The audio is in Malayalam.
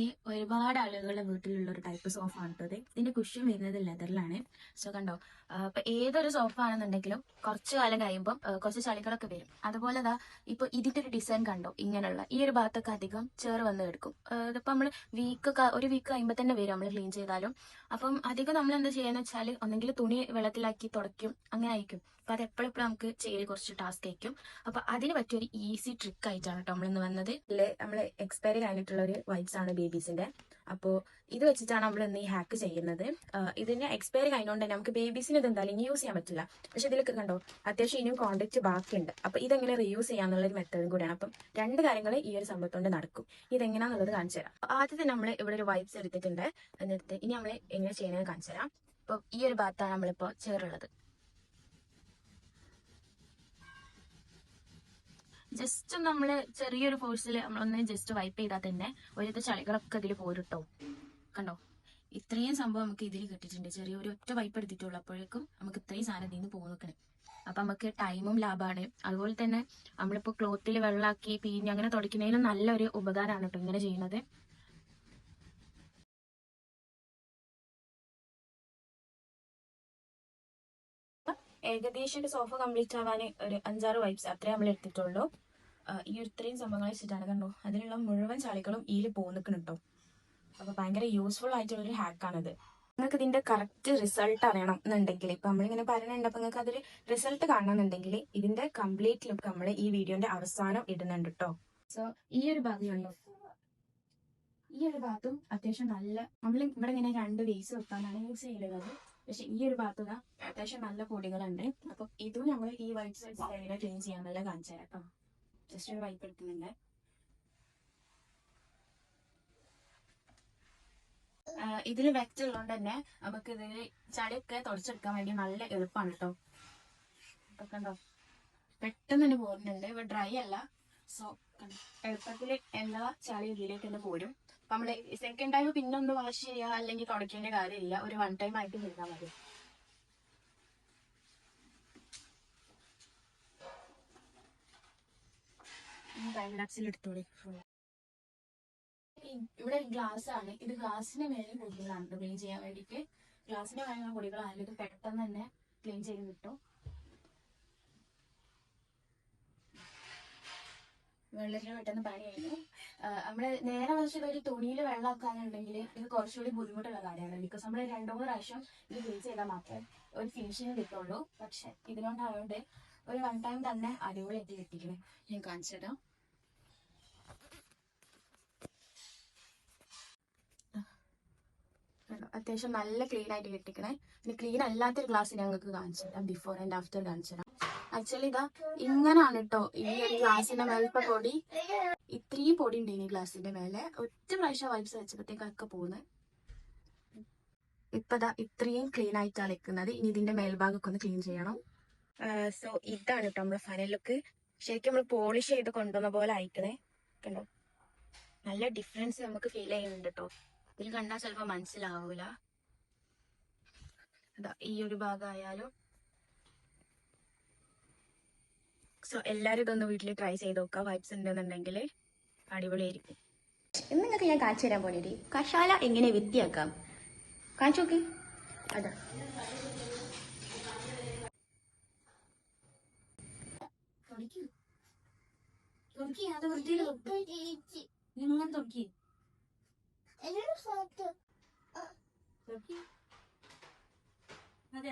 ഈ ഒരുപാട് ആളുകളുടെ വീട്ടിലുള്ള ഒരു ടൈപ്പ് സോഫ ആണ് കേട്ടത് ഇതിന്റെ കുഷ്യൻ വരുന്നത് ലെതറിലാണ് സോ കണ്ടോ ഇപ്പൊ ഏതൊരു സോഫ ആണെന്നുണ്ടെങ്കിലും കുറച്ചു കാലം കഴിയുമ്പോൾ കുറച്ച് ചളികളൊക്കെ വരും. അതുപോലെ അതാ ഇപ്പൊ ഇതിന്റെ ഒരു ഡിസൈൻ കണ്ടോ ഇങ്ങനെയുള്ള. ഈ ഒരു ഭാഗത്തൊക്കെ അധികം ചേർ വന്ന് എടുക്കും. ഇതിപ്പോ നമ്മൾ വീക്ക് ഒരു വീക്ക് കഴിയുമ്പോൾ തന്നെ വരും നമ്മൾ ക്ലീൻ ചെയ്താലും. അപ്പം അധികം നമ്മൾ എന്താ ചെയ്യാന്ന് വെച്ചാൽ ഒന്നെങ്കിൽ തുണി വെള്ളത്തിലാക്കി തുടയ്ക്കും അങ്ങനെ ആയിരിക്കും. അപ്പൊ അത് എപ്പോഴെപ്പോഴും നമുക്ക് ചെയ്യൽ കുറച്ച് ടാസ്ക് ആയിരിക്കും. അപ്പൊ അതിന് പറ്റിയ ഒരു ഈസി ട്രിക്ക് ആയിട്ടാണ് കേട്ടോ നമ്മൾ ഇന്ന് വന്നത് നമ്മൾ എക്സ്പയറി കഴിഞ്ഞിട്ടുള്ള ഒരു വൈബ്സ് ആണ് ബേബീസിന്റെ അപ്പോൾ ഇത് വെച്ചിട്ടാണ് നമ്മൾ ഇന്ന് ഈ ഹാക്ക് ചെയ്യുന്നത്. ഇതിന് എക്സ്പയറി കഴിഞ്ഞുകൊണ്ട് തന്നെ നമുക്ക് ബേബീസിന് ഇത് എന്തായാലും യൂസ് ചെയ്യാൻ പറ്റില്ല. പക്ഷെ ഇതിലൊക്കെ കണ്ടോ അത്യാവശ്യം ഇനിയും കോണ്ടാക്ട് ബാക്കിയുണ്ട്. അപ്പൊ ഇതെങ്ങനെ റീയൂസ് ചെയ്യാന്നുള്ള ഒരു മെത്തേഡും കൂടിയാണ്. അപ്പം രണ്ട് കാര്യങ്ങൾ ഈ ഒരു സംഭവത്തോണ്ട് നടക്കും. ഇതെങ്ങനെയാന്നുള്ളത് കാണിച്ചു തരാം. ആദ്യത്തെ നമ്മൾ ഇവിടെ ഒരു വൈബ്സ് എടുത്തിട്ടുണ്ട്. എന്നിട്ട് ഇനി നമ്മൾ എങ്ങനെ ചെയ്യണമെന്ന് കാണിച്ചു തരാം. അപ്പൊ ഈ ഒരു ഭാഗത്താണ് നമ്മളിപ്പോ ചേറുള്ളത്. ജസ്റ്റ് നമ്മൾ ചെറിയൊരു ഫോഴ്സിൽ നമ്മളൊന്ന് ജസ്റ്റ് വൈപ്പ് ചെയ്താൽ തന്നെ ഒരുത്തെ ചളികളൊക്കെ ഇതിൽ പോരുട്ടോ. കണ്ടോ? ഇത്രയും സംഭവം നമുക്ക് ഇതിൽ കിട്ടിയിട്ടുണ്ട്. ചെറിയൊരു ഒറ്റ വൈപ്പ് എടുത്തിട്ടുള്ളൂ. അപ്പോഴേക്കും നമുക്ക് ഇത്രയും സാധനം ഇതിൽ നിന്ന് പോകുന്നു അപ്പൊ നമുക്ക് ടൈമും ലാഭമാണ് അതുപോലെ തന്നെ നമ്മളിപ്പോ ക്ലോത്തിൽ വെള്ളമാക്കി പിഴിഞ്ഞ് അങ്ങനെ തുടയ്ക്കുന്നതിനും നല്ലൊരു ഉപകാരമാണ് കേട്ടോ ഇങ്ങനെ ചെയ്യുന്നത്. ഏകദേശം ഒരു സോഫ കംപ്ലീറ്റ് ആവാൻ ഒരു അഞ്ചാറ് വൈബ്സ് അത്രേ നമ്മൾ എടുത്തിട്ടുള്ളൂ. ഈ ഇത്രയും സംഭവങ്ങൾ വെച്ചിട്ടാണ് കണ്ടോ? അതിലുള്ള മുഴുവൻ ചളികളും ഈൽ പോന്നിക്കണം കേട്ടോ അപ്പൊ ഭയങ്കര യൂസ്ഫുൾ ആയിട്ടുള്ള ഒരു ഹാക്കാണിത് നിങ്ങൾക്ക് ഇതിന്റെ കറക്റ്റ് റിസൾട്ട് അറിയണം എന്നുണ്ടെങ്കിൽ ഇപ്പൊ നമ്മളിങ്ങനെ പറയുന്നുണ്ട് അപ്പൊ നിങ്ങൾക്ക് അതൊരു റിസൾട്ട് കാണണമെന്നുണ്ടെങ്കിൽ ഇതിന്റെ കംപ്ലീറ്റ് ലുക്ക് നമ്മൾ ഈ വീഡിയോന്റെ അവസാനം ഇടുന്നുണ്ട് കേട്ടോ സോ ഈ ഒരു ഭാഗം കണ്ടോ? ഈ ഒരു ഭാഗത്തും അത്യാവശ്യം നല്ല നമ്മൾ ഇവിടെ ഇങ്ങനെ രണ്ട് വേസ് വെക്കാനാണ് യൂസ് ചെയ്യുന്നത് പക്ഷെ ഈ ഒരു ഭാഗത്ത് അത്യാവശ്യം നല്ല പൊടികളുണ്ട്. അപ്പൊ ഇതും നമ്മൾ ഈ വൈറ്റ് സൈഡ് ക്ലീൻ ക്ലീൻ നല്ല കാണിച്ചു തരാം ജസ്റ്റ് ഒരു വൈപ്പ് എടുക്കുന്നുണ്ട് ഇതിൽ ഉള്ളതുകൊണ്ട് തന്നെ നമുക്ക് ഇതിൽ ചളിയൊക്കെ തുടച്ചെടുക്കാൻ വേണ്ടി നല്ല എളുപ്പമാണ് കേട്ടോ ഇപ്പൊ കണ്ടോ? പെട്ടെന്ന് തന്നെ പോകുന്നുണ്ട് ഇവ ഡ്രൈ അല്ല. സോ എളുപ്പത്തിൽ എല്ലാ ചളി ഇതിലേക്ക് തന്നെ പോരും. അപ്പൊ നമ്മൾ സെക്കൻഡ് ടൈം പിന്നെ ഒന്ന് വാഷ് ചെയ്യുക അല്ലെങ്കിൽ തുടയ്ക്കേണ്ട കാര്യമില്ല. ഒരു വൺ ടൈം ആയിട്ട് ചെയ്താൽ മതി. എടുത്തോളി. ഇവിടെ ഗ്ലാസ് ആണ്. ഇത് ഗ്ലാസിന്റെ മേലെ പൊടികളാണ് ക്ലീൻ ചെയ്യാൻ വേണ്ടിയിട്ട്. ഗ്ലാസിന്റെ മേലുള്ള പൊടികളായാലും ഇത് പെട്ടെന്ന് തന്നെ ക്ലീൻ ചെയ്ത് കിട്ടും. വെള്ളത്തിൽ പെട്ടെന്ന് പണിയായിരുന്നു നമ്മുടെ നേരെ മറിച്ച് ഒരു തുണിയിൽ വെള്ളമാക്കാനുണ്ടെങ്കിൽ ഇത് കുറച്ചുകൂടി ബുദ്ധിമുട്ടുള്ള കാര്യമാണ്. ബിക്കോസ് നമ്മൾ രണ്ടോ മൂന്ന് പ്രാവശ്യം ഇത് ക്ലീൻ ചെയ്താൽ മാത്രമേ ഒരു ഫിനിഷിങ് കിട്ടുള്ളൂ. പക്ഷെ ഇതിനോണ്ടായതുകൊണ്ട് ഒരു വൺ ടൈം തന്നെ അടിപൊളിയായിട്ട് കിട്ടിക്കണേ ഞാൻ കാണിച്ചു തരാം അത്യാവശ്യം നല്ല ക്ലീൻ ആയിട്ട് കിട്ടിക്കണേ. പിന്നെ ക്ലീൻ അല്ലാത്തൊരു ഗ്ലാസ് ഞങ്ങൾക്ക് കാണിച്ചു തരാം ബിഫോർ ആൻഡ് ആഫ്റ്റർ കാണിച്ചു തരാം ആക്ച്വലി ഇതാ ഇങ്ങനാണ് കേട്ടോ ഈ ഒരു ഗ്ലാസിന്റെ മേൽപ്പ പൊടി. ഇത്രയും പൊടി ഉണ്ട് ഈ ഗ്ലാസിന്റെ മേലെ. ഒറ്റ പ്രാവശ്യം വൈബ്സ് വെച്ചപ്പോഴത്തേക്കൊക്കെ പോകുന്നത് ഇപ്പൊ ദാ ഇത്രയും ക്ലീൻ ആയിട്ടാണ് നിൽക്കുന്നത് ഇനി ഇതിന്റെ മേൽഭാഗമൊക്കെ ഒന്ന് ക്ലീൻ ചെയ്യണം. സോ ഇതാണ് കേട്ടോ നമ്മുടെ ഫൈനൽ ലുക്ക് ശരിക്കും നമ്മൾ പോളിഷ് ചെയ്ത് കൊണ്ടുവന്ന പോലെ അയക്കണേ കണ്ടോ? നല്ല ഡിഫറൻസ് നമുക്ക് ഫീൽ ചെയ്യുന്നുണ്ട് കേട്ടോ ഇതിൽ കണ്ടാൽ ചിലപ്പോൾ മനസ്സിലാവൂല. അതാ ഈ ഒരു ഭാഗമായാലും സോ എല്ലാരും ഇതൊന്ന് വീട്ടിൽ ട്രൈ ചെയ്ത് നോക്കുക വൈബ്സ് ഉണ്ടെന്നുണ്ടെങ്കിൽ അടിപൊളിയായിരിക്കും. ഇന്ന് നിങ്ങൾക്ക് ഞാൻ കാണിച്ചു തരാൻ പോണേടി. കഷാല എങ്ങനെ വൃത്തിയാക്കാം? കാണിച്ചു നോക്കി. അതാ. തുടക്കി. തുടക്കി അത് വൃത്തിയിൽ. നിങ്ങൾ തുടക്കി. തുടക്കി അതെ